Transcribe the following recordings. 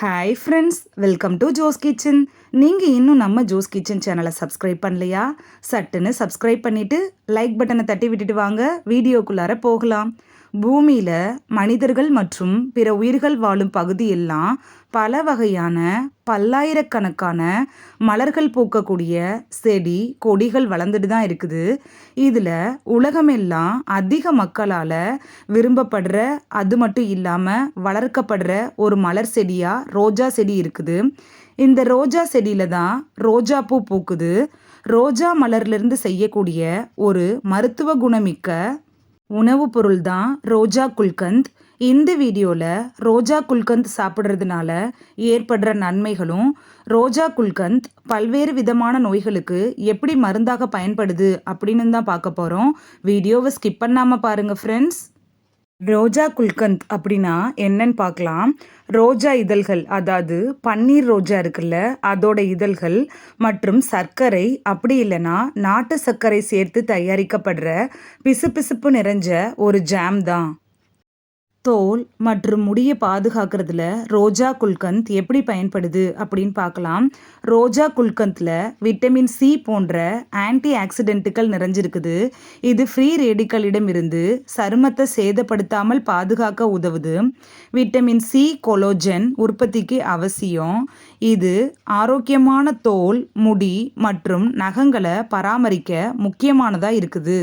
Hi friends welcome to Jo's kitchen நீங்கள் இன்னும் நம்ம ஜோஸ் கிச்சன் சேனலை சப்ஸ்கிரைப் பண்ணலையா? சட்டுன்னு சப்ஸ்கிரைப் பண்ணிவிட்டு லைக் பட்டனை தட்டி விட்டுட்டு வாங்க. வீடியோக்குள்ளார போகலாம். பூமியில் மனிதர்கள் மற்றும் பிற உயிர்கள் வாழும் பகுதியெல்லாம் பல வகையான பல்லாயிரக்கணக்கான மலர்கள் பூக்கக்கூடிய செடி கொடிகள் வளர்ந்துட்டு தான் இருக்குது. இதில் உலகமெல்லாம் அதிக மக்களால் விரும்பப்படுற அது மட்டும் இல்லாமல் வளர்க்கப்படுற ஒரு மலர் செடியாக ரோஜா செடி இருக்குது. இந்த ரோஜா செடியில் தான் ரோஜா பூ பூக்குது. ரோஜா மலர்லேருந்து செய்யக்கூடிய ஒரு மருத்துவ குணமிக்க உணவுப் பொருள் தான் ரோஜா குல்கந்த். இந்த வீடியோவில் ரோஜா குல்கந்த் சாப்பிட்றதுனால ஏற்படுற நன்மைகளும் ரோஜா குல்கந்த் பல்வேறு விதமான நோய்களுக்கு எப்படி மருந்தாக பயன்படுது அப்படின்னு தான் பார்க்க போகிறோம் வீடியோவை ஸ்கிப் பண்ணாமல் பாருங்கள் ஃப்ரெண்ட்ஸ் ரோஜா குல்கந்த் அப்படின்னா என்னன்னு பார்க்கலாம். ரோஜா இதழ்கள் அதாவது பன்னீர் ரோஜா இருக்குல்ல அதோட இதழ்கள் மற்றும் சர்க்கரை அப்படி இல்லைன்னா நாட்டு சர்க்கரை சேர்த்து தயாரிக்கப்படுற பிசுபிசுப்பு நிறைஞ்ச ஒரு ஜாம் தான். தோல் மற்றும் முடியை பாதுகாக்கிறதுல ரோஜா குல்கந்த் எப்படி பயன்படுது அப்படின்னு பார்க்கலாம். ரோஜா குல்கந்தில் விட்டமின் சி போன்ற ஆன்டி ஆக்சிடென்ட்டுகள் நிறைஞ்சிருக்குது. இது ஃப்ரீ ரேடிக்கலிடமிருந்து சருமத்தை சேதப்படுத்தாமல் பாதுகாக்க உதவுது. விட்டமின் சி கொலோஜன் உற்பத்திக்கு அவசியம். இது ஆரோக்கியமான தோல் முடி மற்றும் நகங்களை பராமரிக்க முக்கியமானதாக இருக்குது.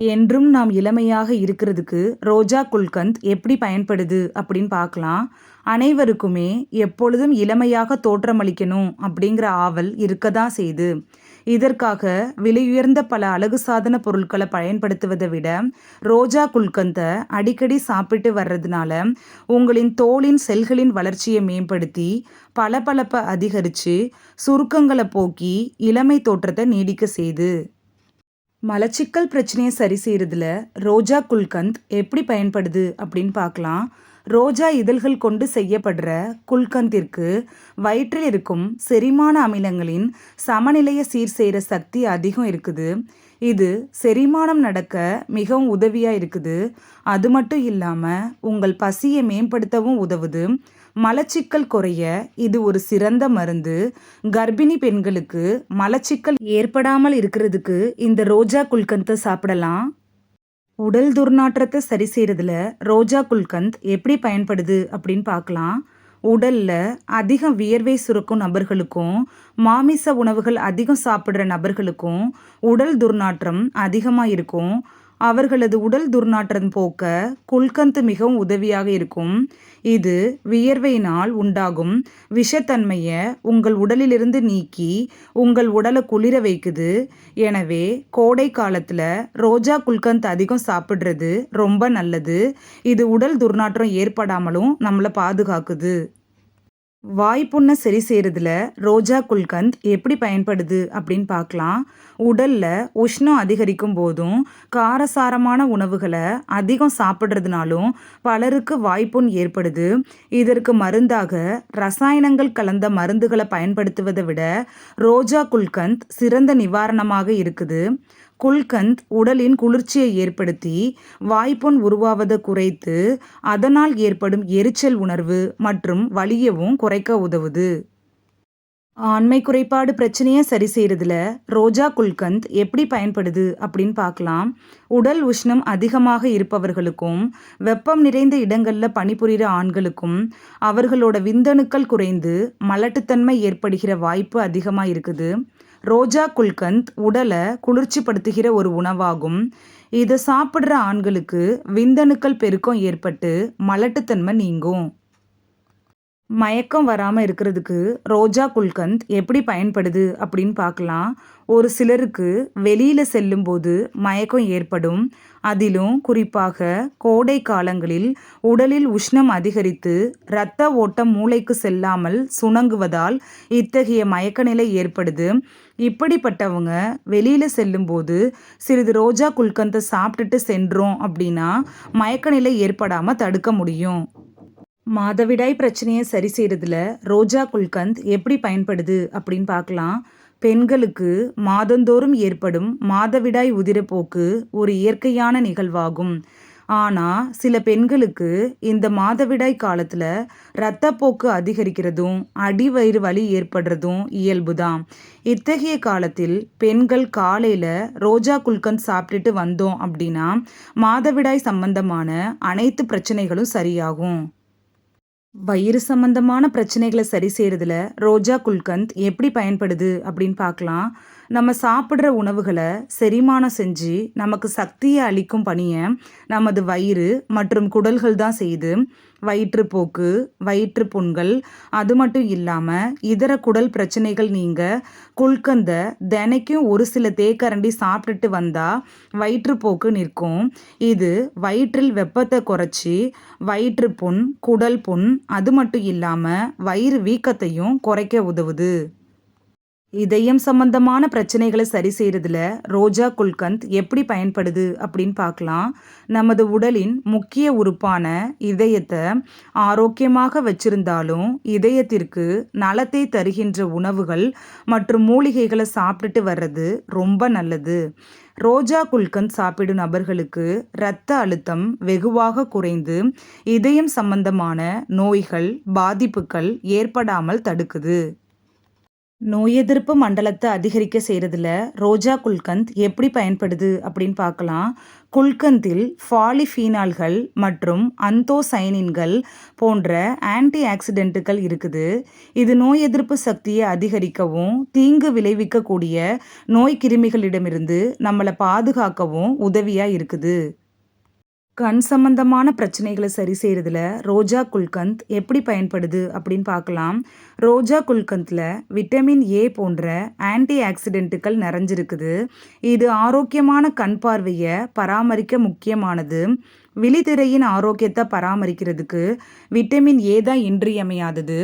என்றும் நாம் இளமையாக இருக்கிறதுக்கு ரோஜா குல்கந்த் எப்படி பயன்படுது அப்படின்னு பார்க்கலாம். அனைவருக்குமே எப்பொழுதும் இளமையாக தோற்றமளிக்கணும் அப்படிங்கிற ஆவல் இருக்க தான் செய்து. இதற்காக விலையுயர்ந்த பல அழகு சாதன பொருட்களை பயன்படுத்துவதை விட ரோஜா குல்கந்தை அடிக்கடி சாப்பிட்டு வர்றதுனால உங்களின் தோலின் செல்களின் வளர்ச்சியை மேம்படுத்தி பளபளப்பை அதிகரித்து சுருக்கங்களை போக்கி இளமை தோற்றத்தை நீடிக்க செய்து. மலச்சிக்கல் பிரச்சனையை சரி செய்கிறதுல ரோஜா குல்கந்த் எப்படி பயன்படுது அப்படின்னு பார்க்கலாம். ரோஜா இதழ்கள் கொண்டு செய்யப்படுற குல்கந்திற்கு வயிற்றில் இருக்கும் செரிமான அமிலங்களின் சமநிலையை சீர் செய்கிற சக்தி அதிகம் இருக்குது. இது செரிமானம் நடக்க மிகவும் உதவியாக இருக்குது. அது மட்டும் இல்லாமல் உங்கள் பசியை மேம்படுத்தவும் உதவுது. மலச்சிக்கல் குறைய இது ஒரு சிறந்த மருந்து. கர்ப்பிணி பெண்களுக்கு மலச்சிக்கல் ஏற்படாமல் இருக்கிறதுக்கு இந்த ரோஜா குல்கந்தை சாப்பிடலாம். உடல் துர்நாற்றத்தை சரி செய்கிறதுல ரோஜா குல்கந்த் எப்படி பயன்படுது அப்படின்னு பார்க்கலாம். உடலில் அதிகம் வியர்வை சுரக்கும் நபர்களுக்கும் மாமிச உணவுகள் அதிகம் சாப்பிட்ற நபர்களுக்கும் உடல் துர்நாற்றம் அதிகமாக இருக்கும் அவர்களது உடல் துர்நாற்றம் போக்க குல்கந்து மிகவும் உதவியாக இருக்கும். இது வியர்வையினால் உண்டாகும். விஷத்தன்மையை உங்கள் உடலிலிருந்து நீக்கி உங்கள் உடலை குளிர வைக்குது. எனவே கோடை காலத்தில் ரோஜா குல்கந்த் அதிகம் சாப்பிட்றது ரொம்ப நல்லது. இது உடல் துர்நாற்றம் ஏற்படாமலும் நம்மளை பாதுகாக்குது. வாய்ப்புண்ணை சரி செய்கிறதுல ரோஜா குல்கந்த் எப்படி பயன்படுது அப்படின்னு பார்க்கலாம். உடலில் உஷ்ணம் அதிகரிக்கும் போதும் காரசாரமான உணவுகளை அதிகம் சாப்பிட்றதுனாலும் பலருக்கு வாய்ப்புண் ஏற்படுது. இதற்கு மருந்தாக ரசாயனங்கள் கலந்த மருந்துகளை பயன்படுத்துவதை விட ரோஜா குல்கந்த் சிறந்த நிவாரணமாக இருக்குது. குல்கந்த் உடலின் குளிர்ச்சியை ஏற்படுத்தி வாய்ப்புண் உருவாவதை குறைத்து அதனால் ஏற்படும் எரிச்சல் உணர்வு மற்றும் வலியவும் குறைக்க உதவுது. ஆண்மை குறைபாடு பிரச்சனையை சரி செய்கிறதுல ரோஜா குல்கந்த் எப்படி பயன்படுது அப்படின்னு பார்க்கலாம். உடல் உஷ்ணம் அதிகமாக இருப்பவர்களுக்கும் வெப்பம் நிறைந்த இடங்களில் பணிபுரிகிற ஆண்களுக்கும் அவர்களோட விந்தணுக்கள் குறைந்து மலட்டுத்தன்மை ஏற்படுகிற வாய்ப்பு அதிகமாக இருக்குது. ரோஜா குல்கந்த் உடலை குளிர்ச்சிப்படுத்துகிற ஒரு உணவாகும். இதை சாப்பிட்ற ஆண்களுக்கு விந்தணுக்கள் பெருக்கம் ஏற்பட்டு மலட்டுத்தன்மை நீங்கும். மயக்கம் வராமல் இருக்கிறதுக்கு ரோஜா குல்கந்த் எப்படி பயன்படுது அப்படின்னு பார்க்கலாம். ஒரு சிலருக்கு வெளியில் செல்லும்போது மயக்கம் ஏற்படும். அதிலும் குறிப்பாக கோடை காலங்களில் உடலில் உஷ்ணம் அதிகரித்து இரத்த ஓட்டம் மூளைக்கு செல்லாமல் சுணங்குவதால் இத்தகைய மயக்க நிலை ஏற்படுது. இப்படிப்பட்டவங்க வெளியில் செல்லும்போது சிறிது ரோஜா குல்கந்தை சாப்பிட்டுட்டு சென்றோம் அப்படின்னா மயக்க நிலை ஏற்படாமல் தடுக்க முடியும். மாதவிடாய் பிரச்சனையை சரி செய்கிறதுல ரோஜா குல்கந்த் எப்படி பயன்படுது அப்படின்னு பார்க்கலாம். பெண்களுக்கு மாதந்தோறும் ஏற்படும் மாதவிடாய் உதிரப்போக்கு ஒரு இயற்கையான நிகழ்வாகும். ஆனால் சில பெண்களுக்கு இந்த மாதவிடாய் காலத்தில் இரத்தப்போக்கு அதிகரிக்கிறதும் அடிவயிறு வலி ஏற்படுறதும் இயல்பு தான் இத்தகைய காலத்தில் பெண்கள் காலையில் ரோஜா குல்கந்த் சாப்பிட்டுட்டு வந்தோம் அப்படின்னா மாதவிடாய் சம்பந்தமான அனைத்து பிரச்சனைகளும் சரியாகும். வயிறு சம்பந்தமான பிரச்சனைகளை சரி செய்கிறதுல ரோஜா குல்கந்த் எப்படி பயன்படுது அப்படின்னு பார்க்கலாம். நம்ம சாப்பிட்ற உணவுகளை செரிமானம் செஞ்சு நமக்கு சக்தியை அளிக்கும் பணியை நமது வயிறு மற்றும் குடல்கள் தான் செய்து வயிற்றுப்போக்கு வயிற்று புண்கள் அது மட்டும் இல்லாமல் இதர குடல் பிரச்சனைகள் நீங்கள் குல்கந்த தினைக்கும் ஒரு சில தேக்கரண்டி சாப்பிட்டுட்டு வந்தால் வயிற்றுப்போக்கு நிற்கும். இது வயிற்றில் வெப்பத்தை குறைச்சி வயிற்று புண் குடல் புண் அது மட்டும் இல்லாமல் வயிறு வீக்கத்தையும் குறைக்க உதவுது. இதயம் சம்பந்தமான பிரச்சனைகளை சரி செய்கிறதுல ரோஜா குல்கந்த் எப்படி பயன்படுது அப்படின்னு பார்க்கலாம். நமது உடலின் முக்கிய உறுப்பான இதயத்தை ஆரோக்கியமாக வச்சிருந்தாலும் இதயத்திற்கு நலத்தை தருகின்ற உணவுகள் மற்றும் மூலிகைகளை சாப்பிட்டுட்டு வர்றது ரொம்ப நல்லது. ரோஜா குல்கந்த் சாப்பிடும் நபர்களுக்கு இரத்த அழுத்தம் வெகுவாக குறைந்து இதயம் சம்பந்தமான நோய்கள் பாதிப்புகள் ஏற்படாமல் தடுக்குது. நோய் எதிர்ப்பு மண்டலத்தை அதிகரிக்க செய்கிறதுல ரோஜா குல்கந்த் எப்படி பயன்படுது அப்படின்னு பார்க்கலாம். குல்கந்தில் ஃபாலிஃபீனால்கள் மற்றும் அந்தோசைனின்கள் போன்ற ஆன்டி ஆக்சிடென்ட்டுகள் இருக்குது. இது நோய் எதிர்ப்பு சக்தியை அதிகரிக்கவும் தீங்கு விளைவிக்கக்கூடிய நோய் கிருமிகளிடமிருந்து நம்மளை பாதுகாக்கவும் உதவியாக இருக்குது. கண் சம்பந்தமான பிரச்சனைகளை சரி செய்கிறதுல ரோஜா குல்கந்த் எப்படி பயன்படுது அப்படின்னு பார்க்கலாம். ரோஜா குல்கந்தில் விட்டமின் ஏ போன்ற ஆன்டி ஆக்சிடென்ட்டுகள் நிறைஞ்சிருக்குது. இது ஆரோக்கியமான கண் பார்வையை பராமரிக்க முக்கியமானது. விழித்திரையின் ஆரோக்கியத்தை பராமரிக்கிறதுக்கு விட்டமின் ஏ தான் இன்றியமையாதது.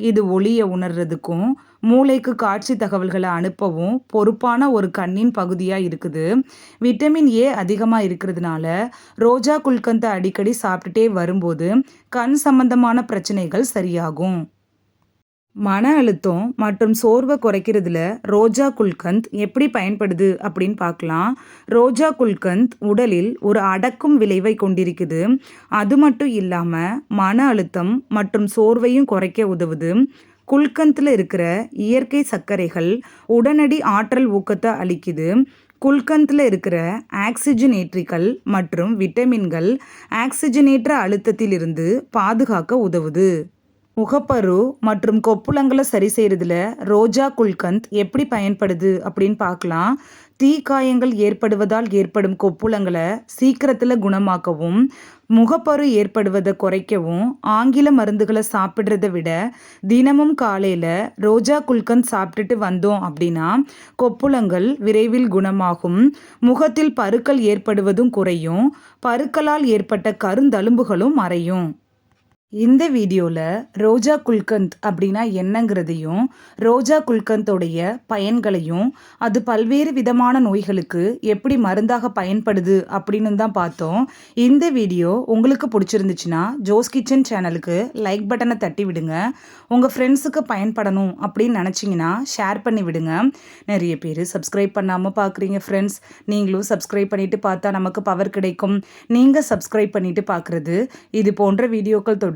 இது ஒளியை உணர்றதுக்கும் மூளைக்கு காட்சி தகவல்களை அனுப்பவும் பொறுப்பான ஒரு கண்ணின் பகுதியாக இருக்குது. விட்டமின் ஏ அதிகமாக இருக்கிறதுனால ரோஜா குல்கந்தை அடிக்கடி சாப்பிட்டுட்டே வரும்போது கண் சம்பந்தமான பிரச்சனைகள் சரியாகும். மன அழுத்தம் மற்றும் சோர்வை குறைக்கிறதுல ரோஜா குல்கந்த் எப்படி பயன்படுது அப்படின்னு பார்க்கலாம். ரோஜா குல்கந்த் உடலில் ஒரு அடக்கும் விளைவை கொண்டிருக்குது. அது மட்டும் இல்லாமல் மன அழுத்தம் மற்றும் சோர்வையும் குறைக்க உதவுது. குல்கந்தில் இருக்கிற இயற்கை சர்க்கரைகள் உடனடி ஆற்றல் ஊக்கத்தை அளிக்குது. குல்கந்தில் இருக்கிற ஆக்சிஜனேற்றிகள் மற்றும் விட்டமின்கள் ஆக்சிஜனேற்ற அழுத்தத்திலிருந்து பாதுகாக்க உதவுது. முகப்பரு மற்றும் கொப்புளங்களை சரி செய்கிறதுல ரோஜா குல்கந்த் எப்படி பயன்படுது அப்படின்னு பார்க்கலாம். தீக்காயங்கள் ஏற்படுவதால் ஏற்படும் கொப்புளங்களை சீக்கிரத்தில் குணமாக்கவும் முகப்பரு ஏற்படுவதை குறைக்கவும் ஆங்கில மருந்துகளை சாப்பிட்றத விட தினமும் காலையில் ரோஜா குல்கந்த் சாப்பிட்டுட்டு வந்தோம் அப்படின்னா கொப்புளங்கள் விரைவில் குணமாகும். முகத்தில் பருக்கள் ஏற்படுவதும் குறையும். பருக்களால் ஏற்பட்ட கருந்தழும்புகளும் மறையும். இந்த வீடியோவில் ரோஜா குல்கந்த் அப்படின்னா என்னங்கிறதையும் ரோஜா குல்கந்தோடைய பயன்களையும் அது பல்வேறு விதமான நோய்களுக்கு எப்படி மருந்தாக பயன்படுது அப்படின்னு தான் பார்த்தோம். இந்த வீடியோ உங்களுக்கு பிடிச்சிருந்துச்சுன்னா ஜோஸ் கிச்சன் சேனலுக்கு லைக் பட்டனை தட்டி விடுங்க. உங்கள் ஃப்ரெண்ட்ஸுக்கு பயன்படணும் அப்படின்னு நினச்சிங்கன்னா ஷேர் பண்ணி விடுங்க. நிறைய பேர் சப்ஸ்கிரைப் பண்ணாமல் பார்க்குறீங்க ஃப்ரெண்ட்ஸ். நீங்களும் சப்ஸ்கிரைப் பண்ணிவிட்டு பார்த்தா நமக்கு பவர் கிடைக்கும். நீங்கள் சப்ஸ்கிரைப் பண்ணிவிட்டு பார்க்குறது இது போன்ற வீடியோக்கள் தொடர்